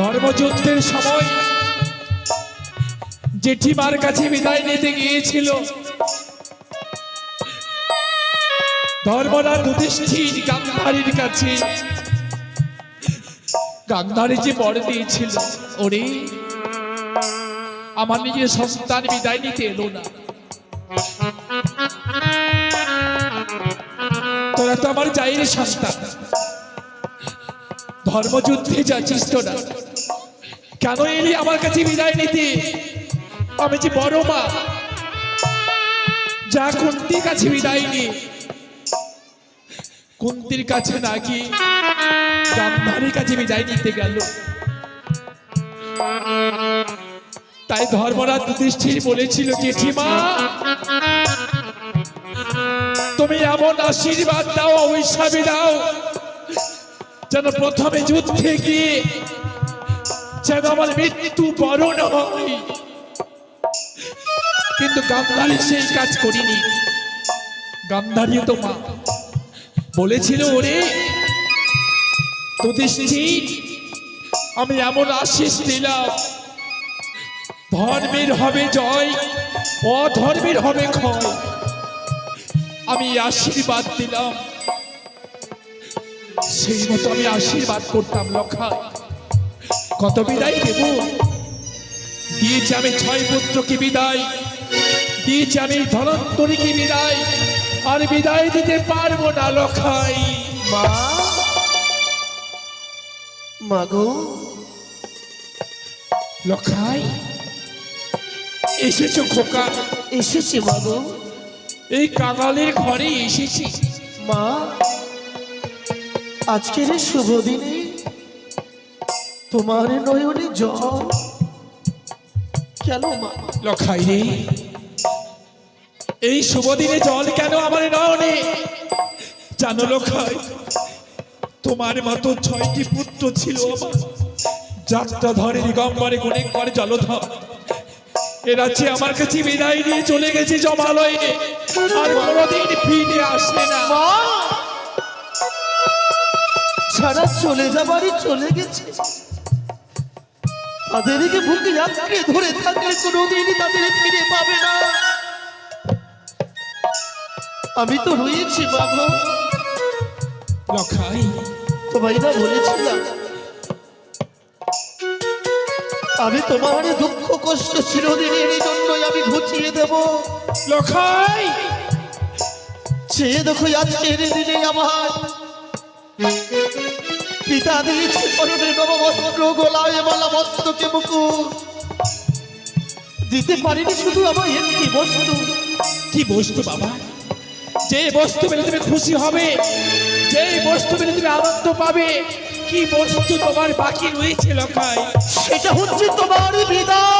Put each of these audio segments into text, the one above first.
ধর্মযুদ্ধের সময় জেঠিমার কাছে বিদায় নিতে গিয়েছিল। ধর্মরাজ যুধিষ্ঠির গান্ধারীর কাছে। গান্ধারী যে বর দিয়েছিল, ওরে, আমার নিজের সন্তান বিদায় নিতে এলো না। তোরা তো আমার জায়ের সন্তান। ধর্মযুদ্ধে যাচ্ছিস তোরা কেন এলি আমার কাছে বিদায় নিতে? আমি যে বড় মা, যা কুন্তির কাছে বিদায় নি। কুন্তির কাছে নাকি গান্ধারীর কাছে বিদায় নিতে গেল। তাই ধর্মরাজ যুধিষ্ঠির বলেছিল, জেঠিমা, তুমি এমন আশীর্বাদ দাও, অভিশাপে দাও, যেন প্রথমে যুদ্ধে গিয়ে যেন আমার মৃত্যু বরণ হয়। কিন্তু সেই কাজ করিনি। তো মা। বলেছিল, ওরে আমি এমন আশিস দিলাম। ধর্মের হবে জয় অধর্মের হবে ক্ষয়। আমি আশীর্বাদ দিলাম। সেই মতো আমি আশীর্বাদ করতাম লক্ষা কত বিদায় দেব? দিয়েছি আমি ছয় পুত্রকে বিদায়। দিয়েছি আমি ধনন্তরীকে বিদায়। আর বিদায় দিতে পারব না লখাই। মা? মাগো লখাই এসেছ খোকা। এসেছি মাগো এই কাঙালের ঘরে এসেছি। মা আজকের শুভ দিনে তোমার নয়নে জল কেন লখাই রে এই শুভ দিনে জল কেন আমার নয়নে? জানো লখাই তোমার মতো ছয়টি পুত্র ছিল যাত্রা ধরে দিগম্বরে গুণে করে জলধর। এরা যে আমার কাছে বিদায় নিয়ে চলে গেছে জমালয়ে। আর কোনোদিন ফিরে আসবে না। সারা চলে যাবারই চলে গেছে। তাদেরকে বুকে আঁকড়ে ধরে থাকলে কোনোদিন তাদের ফিরে পাবে না। আমি তো রয়েছি বাবা লখাই। তোমায় না বলেছিলাম। আমি তোমার দুঃখ কষ্ট চিরদিনের জন্যই আমি ঘুচিয়ে দেব। লখাই। সে দেখো আজকের দিনে আমার পিতা দিয়েছে নববস্ত্র গোলায় মালা মস্তকে দিতে পারিনি শুধু একটি বস্তু। কি বস্তু বাবা? যে বস্তু পেলে তুমি খুশি হবে যে বস্তু পেলে তুমি আনন্দ পাবে কি বস্তু তোমার বাকি রয়েছে লখায়? সেটা হচ্ছে তোমার বিদায়।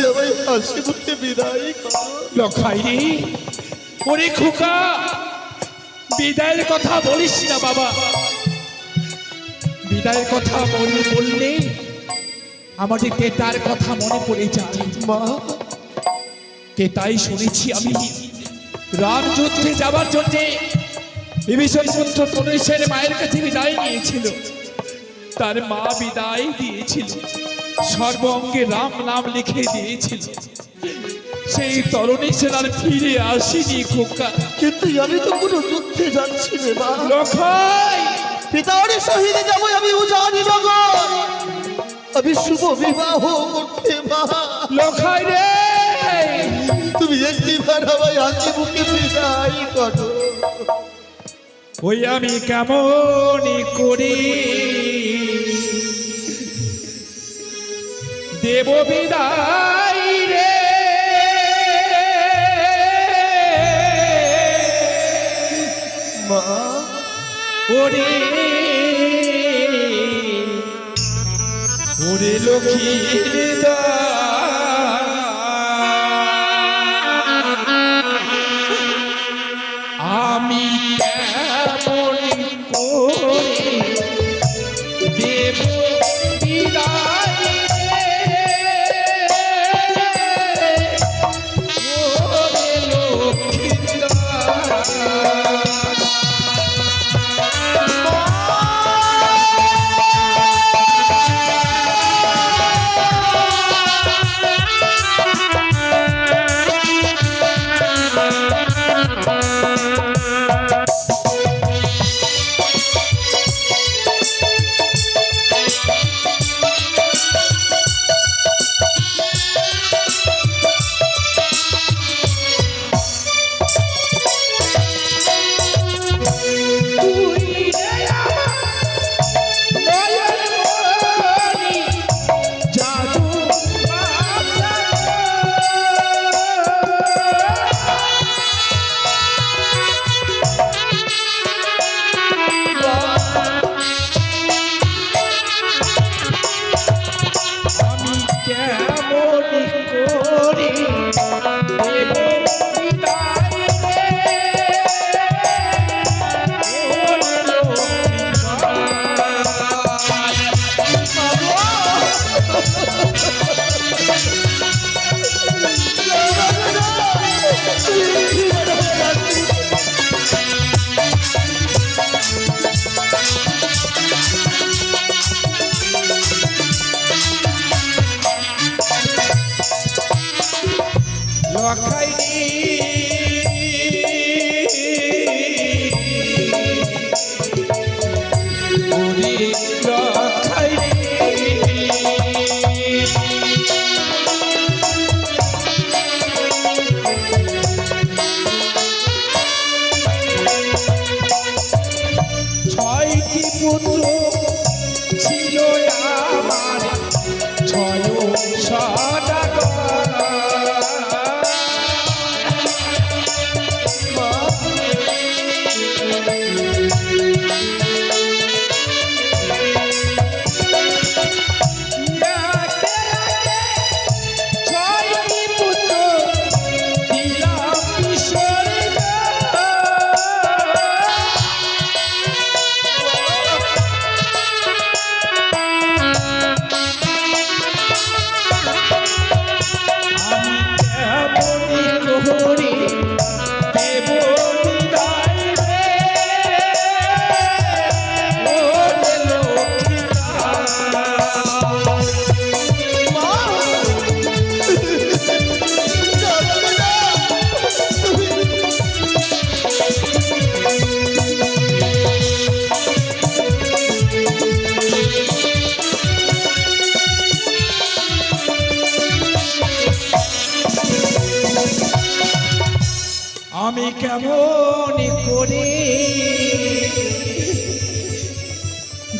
আমায় হাসি মুখে বিদায় লখাই রে ওরে খোকা বিদায়ের কথা বলিস না বাবা। বিদায়ের কথা মনে বললে আমাদের তেতার কথা মনে পড়ে যায়। মা। তেতাই শুনেছি আমি। রাম যুদ্ধে যাবার জন্য বিভীষণ পুত্র তনুষের মায়ের কাছে বিদায় নিয়েছিল। তার মা বিদায় দিয়েছিল। সর্ব অঙ্গে রাম নাম লিখে দিয়েছিল। সেই তরুণী সেনার ফিরে আসেনি খোকা। কিন্তু আমি তো কোনো যুদ্ধে যাচ্ছি রে মা। যাব আমি উজানি নগর। আমি শুভ বিবাহ করতে মা। লখাই রে! তুমি একটি আমায় হাসি মুখে বিদায় করো। ওই আমি কেমন করি? দেব বিদায় রে। মা ওরে ওরে লক্ষ্মী আমি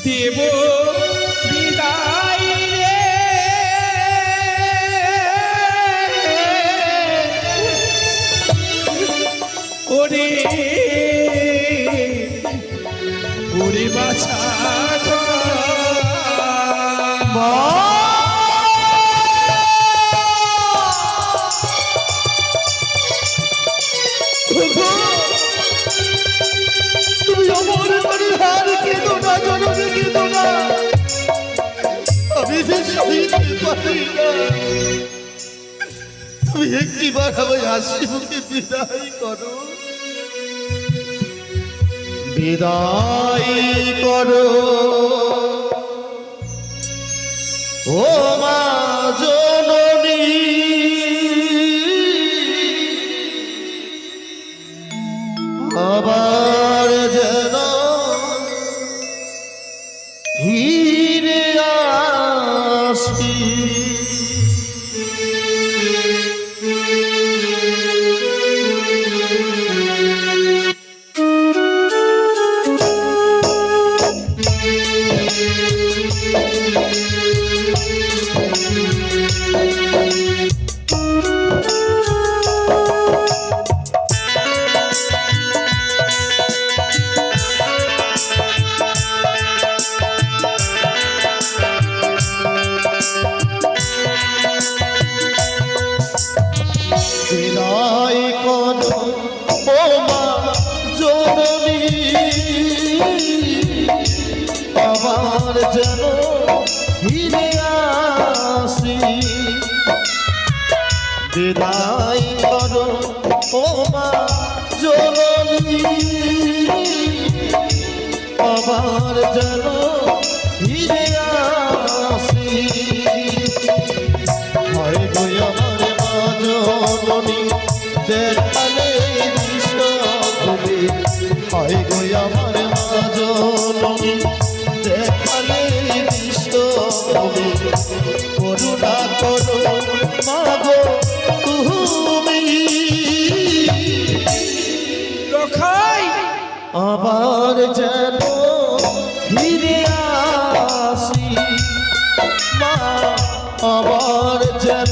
দেব তুমি একটিবার আমায় হাসি মুখে বিদায় করো। বিদায় করো। ও মা জননী। আবার বিদায় করো, ও মা জননী। আবার যেন ফিরে আসি। হয় গো আমার মা জননী, দেখালে দৃশ্য হয় গো আমার মা জননী, দেখালে দৃশ্য করুণা করো মা গো। আবার যেন ফিরে আসি। আবার যেন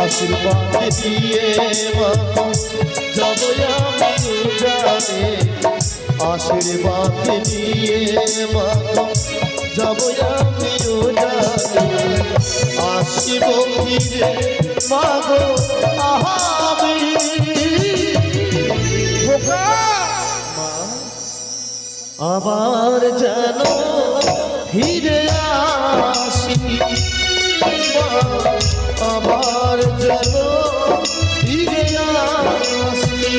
আশীর্বাদ দিয়ে যাব আমি জানে আশীর্বাদ দিয়ে যাব আমি জানে আসিব আসি। আবার যেন ফিরে আসি।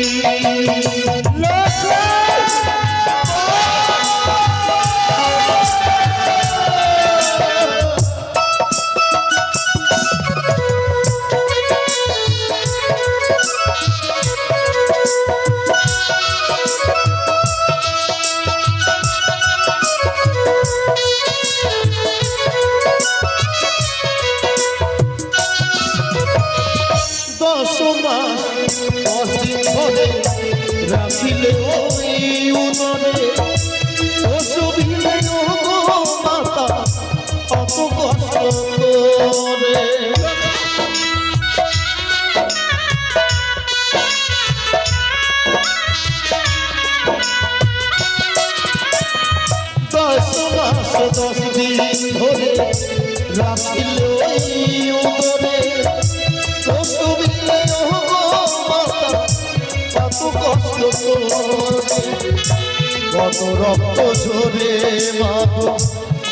কত রক্ত ঝরে মাগো।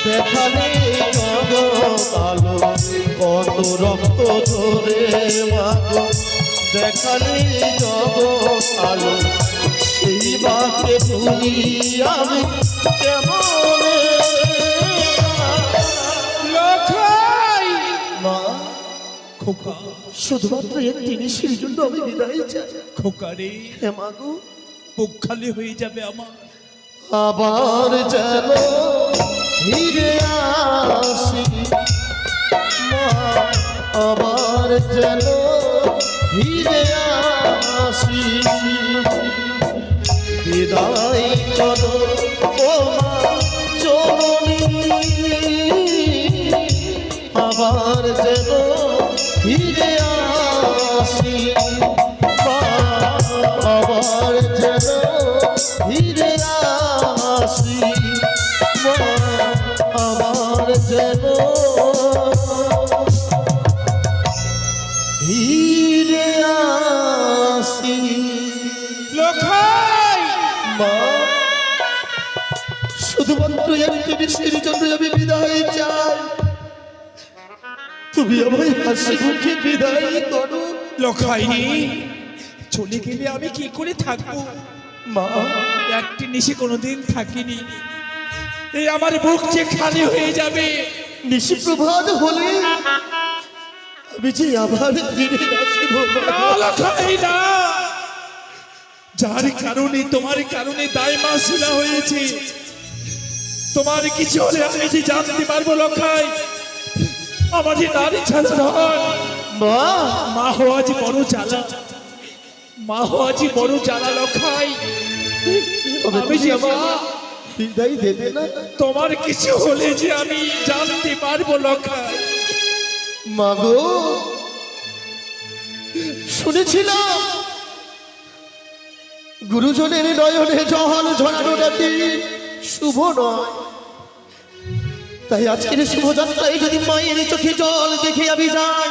দেখালে জগৎ আলো কত রক্ত ঝরে মাগো। দেখালে জগৎ আলো সেই বাকে ভুলি আমি কেমন মা খোকা শুধুমাত্র একটি নিশির জন্য আমি বিদায় চাই। খোকা রে। হে মাগো। বুক খালি হয়ে যাবে আমার। আবার যেন ফিরে আসি। আবার যেন ফিরে আসি। বিদায় করো, ও মা আবার যেন ফিরে আসি। ফিরে আসি। শুধুমাত্র একটি বৃষ্টির জন্য আমি বিদায় চাই। তুমি আমায় হাসি মুখে বিদায় করো। লখাই চলে গেলে আমি কি করে থাকব? মা একটি নিশে কোনোদিন থাকিনি। এই আমার বুক যে খালি হয়ে যাবে। নিশি প্রভাত হলে যে আবার ফিরে আসব। না। যার কারণে তোমার কারণে দায় মাসিলা হয়েছে। তোমার কিছু হলে আমি যে জানতে পারব লখাই আমার যে নারী ছাড়া মা। মা হওয়া যে বড় জ্বালা মা হওয়া যে বড় লখাই তবে আমি যে মা বিদায় দেবে না? তোমার কিছু হলে যে আমি জানতে পারব লখাই মাগো শুনেছিলাম। গুরুজনের নয়নে জহল ঝরানো রাতে শুভ নয়। তাই আজকের শুভযাত্রায় যদি মায়ের চোখে জল দেখে আমি যাই,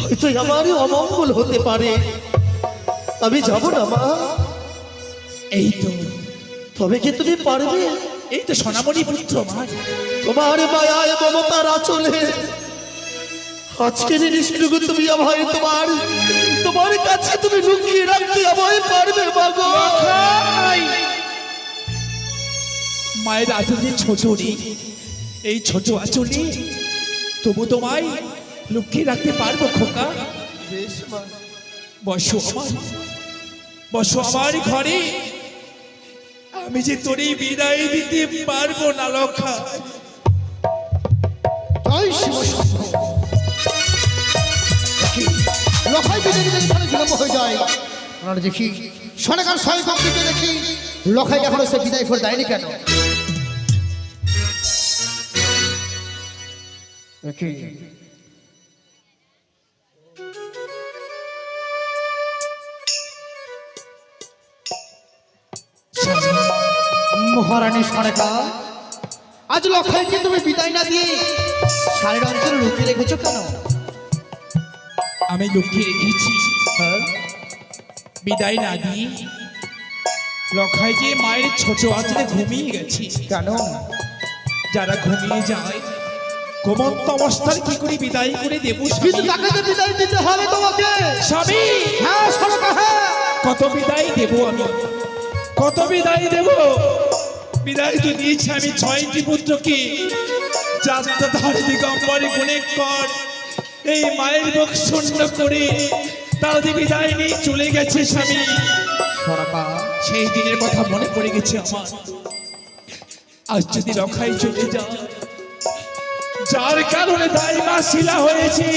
হয়তো আমার অমঙ্গল হতে পারে। আমি যাব না, মা। এই তো, তবে কি তুমি পারবে? এই তো সোনামণি পুত্র তোমার মায়ায় মমতার আচলে আজকের নিষ্ঠুকু তুমি আমায় তোমার তোমার কাছে তুমি লুকিয়ে রাখতে আমায় পারবে মাগো মায়ের আচলে ছোট এই ছোট আচলে তবু তোমায় লুকিয়ে রাখতে পারব খোকা। বসো আমার বসো আমার ঘরে। আমি যে তোরই বিদায় দিতে পারব না লক্ষা জয় শিব আমরা দেখি সরকার কমপ্লিটে দেখি, লখাই সে বিদায় করে দেয়নি কেন? মহারানী আজ তুমি বিদায় না দিয়ে শাড়ির অঞ্চলে লুকিয়ে রেখেছো কেন? আমি লুকিয়ে রেখেছি হ্যাঁ। বিদায় না দিয়ে লক্ষায় যে মায়ের ছোট আঁচলে ঘুমিয়ে গেছি। কেন? যারা ঘুমিয়ে যায় ঘুমন্ত অবস্থায় কি করে বিদায় করে দেবো? বিদায় দিতে হবে তোমাকে। স্বামী! হ্যাঁ সরকার হ্যাঁ কত বিদায় দেব আমি? কত বিদায় দেব? বিদায় তো দিয়েছি আমি ছয়টি পুত্রকে। যাত্রা ধার দিগম্বরে গুণে কর এই মায়ের মুখ শূন্য করে তারা যে বিদায় নিয়ে চলে গেছে স্বামী। সেই দিনের কথা মনে পড়ে গেছে আমার। আজ যদি রখাই চলে যা যার কারণে দায়মা শিলা হয়েছে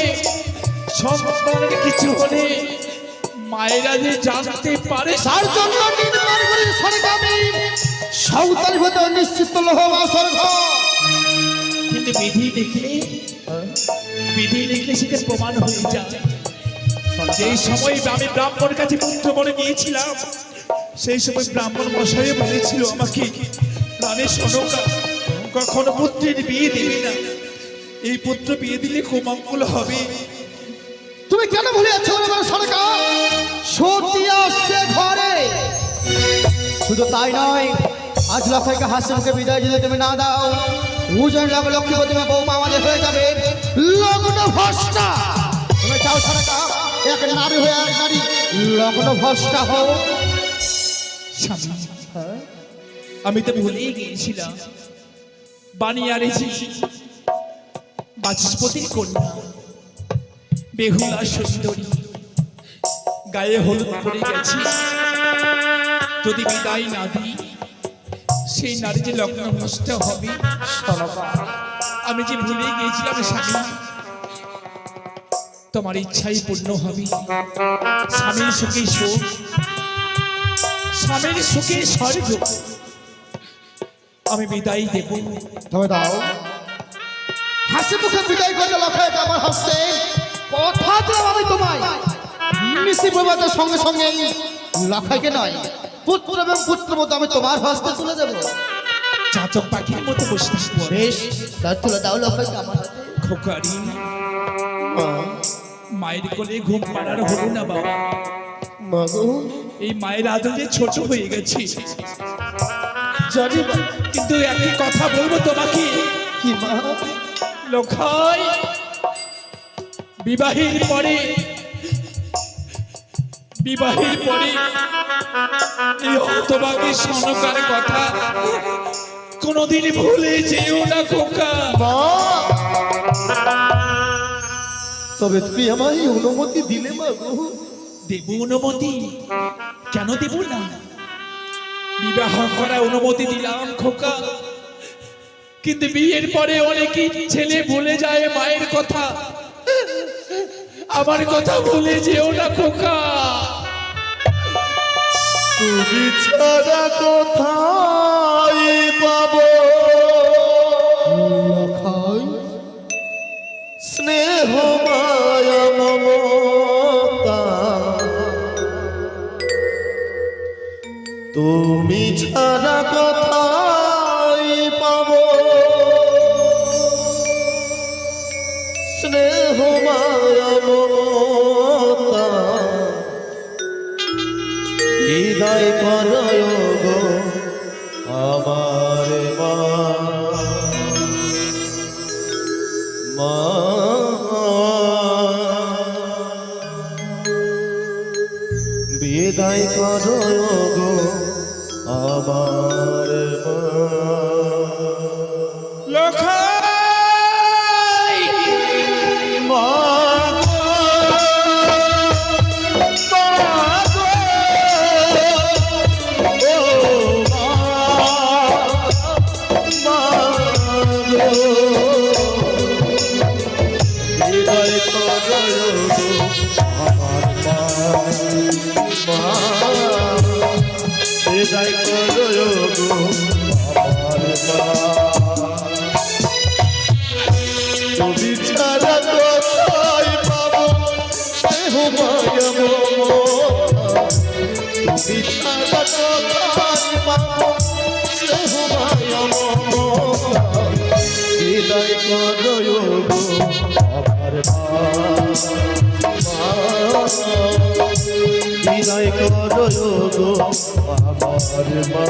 সন্তানের কিছু হলে মায়েরা যে জানতে পারে। তার জন্য নির্মাণ করি সরকার আমি হতে নিশ্চিত লোহ কিন্তু বিধি দেখলে বিধি সেটা প্রমাণ হয়ে যায়। যেই সময় আমি ব্রাহ্মণ কাছে পুত্র বলে গিয়েছিলাম, সেই সময় ব্রাহ্মণ মশাই বলেছিল আমাকে কখনো পুত্রের বিয়ে দিবি না। এই পুত্র বিয়ে দিলে কোমঙ্গল হবে। তুমি কেন ভুলে যাচ্ছ সরকার? সত্যি আসছে ঘরে। শুধু তাই নয়, আজ লক্ষাইকে হাসি মুখে বিদায় যদি তুমি না দাও। উজন লক্ষ লক্ষ্মী প্রতিমা বৌমা আমাদের হয়ে যাবে। লগ্ন ভস্টা তুমি চাও এক নারী হয়ে নারী, লগ্ন ভস্টা হও। আমি তো ভুলেই গিয়েছিলাম। বানিয়ারে বাচস্পতির কন্যা, বেহুলা সুন্দরী, গায়ে হলুদ পড়ে গেছি যদি বিদায় না দিই সেই নারী যে লগ্ন নষ্ট হবে আমি যে ভুলে গিয়েছিলাম স্বামী, তোমার ইচ্ছাই পূর্ণ হবে। স্বামীর সুখে সুখ, স্বামীর সুখে স্বর্গ। আমি বিদায় দেব। তবে দাও। হাসি মুখে বিদায় করতে লক্ষাইকে আমার হস্তে কথা দিলাম আমি তোমায়। নিশি প্রভাতের সঙ্গে সঙ্গে লক্ষাইকে নয়? পুত্র এবং পুত্র মতো আমি তোমার হস্তে চলে যাব। চাচক পাখির মতো বসে থাকব বেশ তার তুলে দাও লক্ষাইকে আমার খোকারি মায়ের কোলে ঘুম পাড়ার হলো না বাবা। মাগো এই মায়ের আদলে ছোট হয়ে গেছে। জানি কিন্তু একই কথা বলব তোমাকে। কি মা? লোখাই বিবাহের পরে বিবাহের পরে এই হতবাগী সনকার কথা কোনোদিন ভুলে যেও না খোকা। তবে তুমি আমায় অনুমতি দিলে মা গো। দেব অনুমতি? কেন দেব না? বিবাহ করা অনুমতি দিলাম খোকা। কিন্তু বিয়ের পরে অনেকেই ছেলে ভুলে যায় মায়ের কথা। আমার কথা ভুলে যেও না খোকা। তুমি ছাড়া কোথায় পাব? স্নেহ মায়া মমতা। তুমি ছাড়া কোথায় হৃদয় করয় গো। আমার মা। বিদায় করো হৃদয় করো গো আমার মা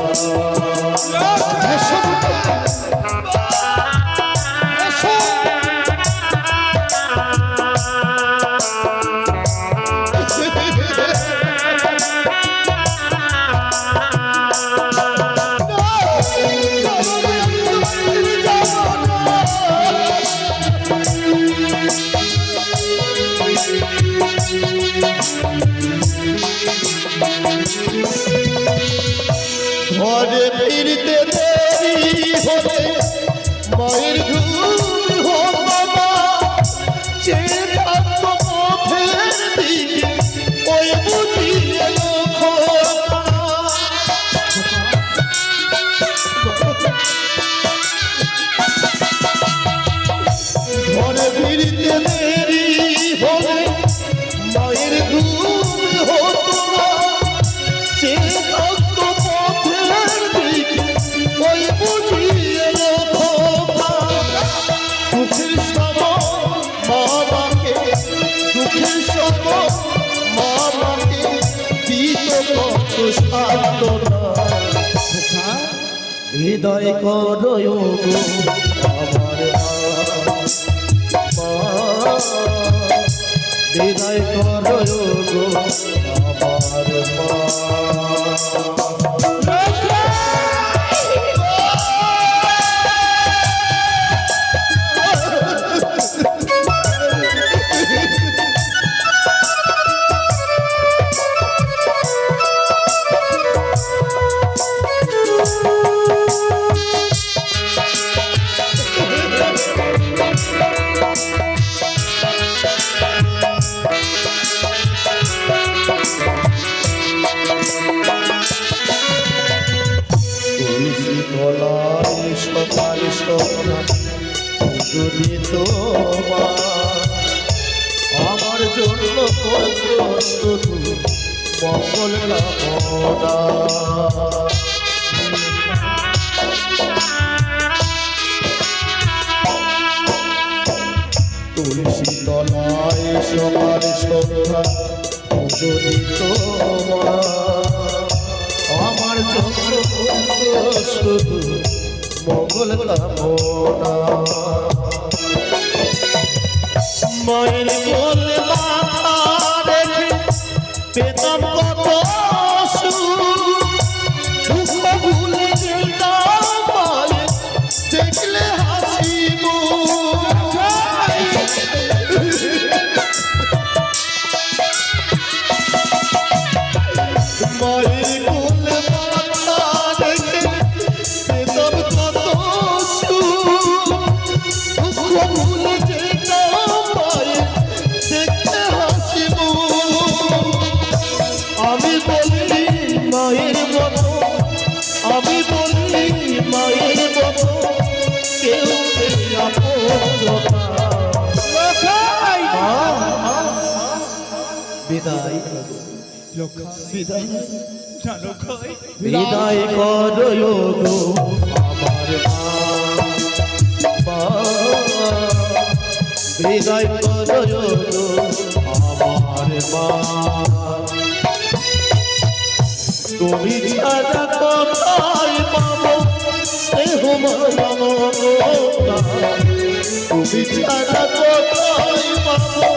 হৃদয় করো হৃদয় করো আমার মা। শুধু মঙ্গল মায়ের মন মাথা পেতাম বিদায় বিদায় বিদায় করো গো আমার। বিদায় করো আমার মা তুমি তুমি ছাড়া কোথায় পাবো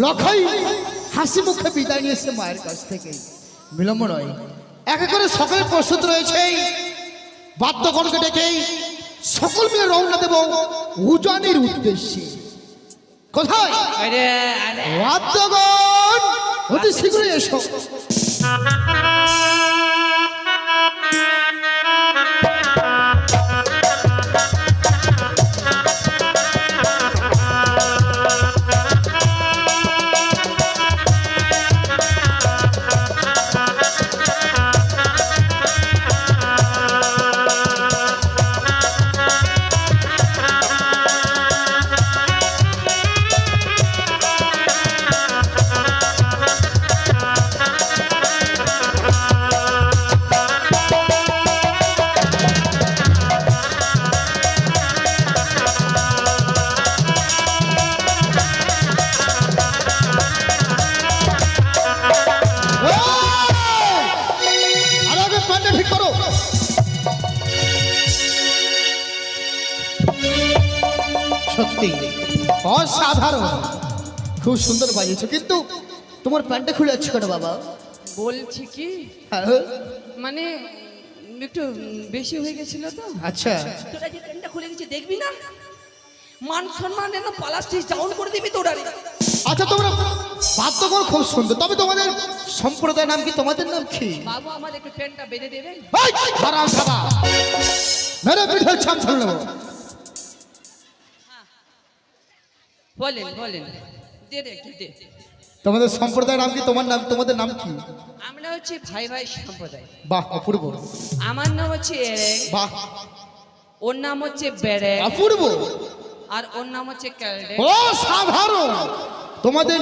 লখাই হাসি মুখে বিদায় নিয়েছে মায়ের কাছ থেকে। বিলম্ব নয় একে করে সকলে প্রস্তুত রয়েছে। বাদ্যগণকে ডেকে সকল মিলে রওনা দেব উজানের উদ্দেশ্যে। কোথায়? বাদ্যগণ অতি শীঘ্রই এসো। আর ঠিক করো। সত্যি অসাধারণ। খুব সুন্দর বাজিয়েছো কিন্তু তোমার প্যান্টটা খুলে যাচ্ছে কেন বাবা? বলছি কি? হ্যাঁ, মানে একটু বেশি হয়ে গেছিল তো। আচ্ছা। তোরা যে ট্রেনটা খুলে গেছে দেখবি না? মান সম্মান যেন পালাস্টিস ডাউন করে দিবি তোরা আচ্ছা তোমরা বাদ্যগণ খুব সুন্দর। তবে তোমাদের সম্প্রদায়ের নাম কি? তোমাদের নাম কি? বাবু আমার একটু ট্রেনটা বেঁধে দেবেন। হারাম খাবা মেরে পিঠে ছাম ছড়ে নেব। বলেন বলেন। দে দে দে। তোমাদের সম্প্রদায়ের নাম কি? তোমার নাম তোমাদের নাম কি? আমরা হচ্ছে ভাই ভাই সম্প্রদায়। বাহ অপূর্ব। আমার নাম হচ্ছে বাহ। ওর নাম হচ্ছে বেড়ে অপূর্ব। আর ওর নাম হচ্ছে ক্যালডে ও সাধারণ। তোমাদের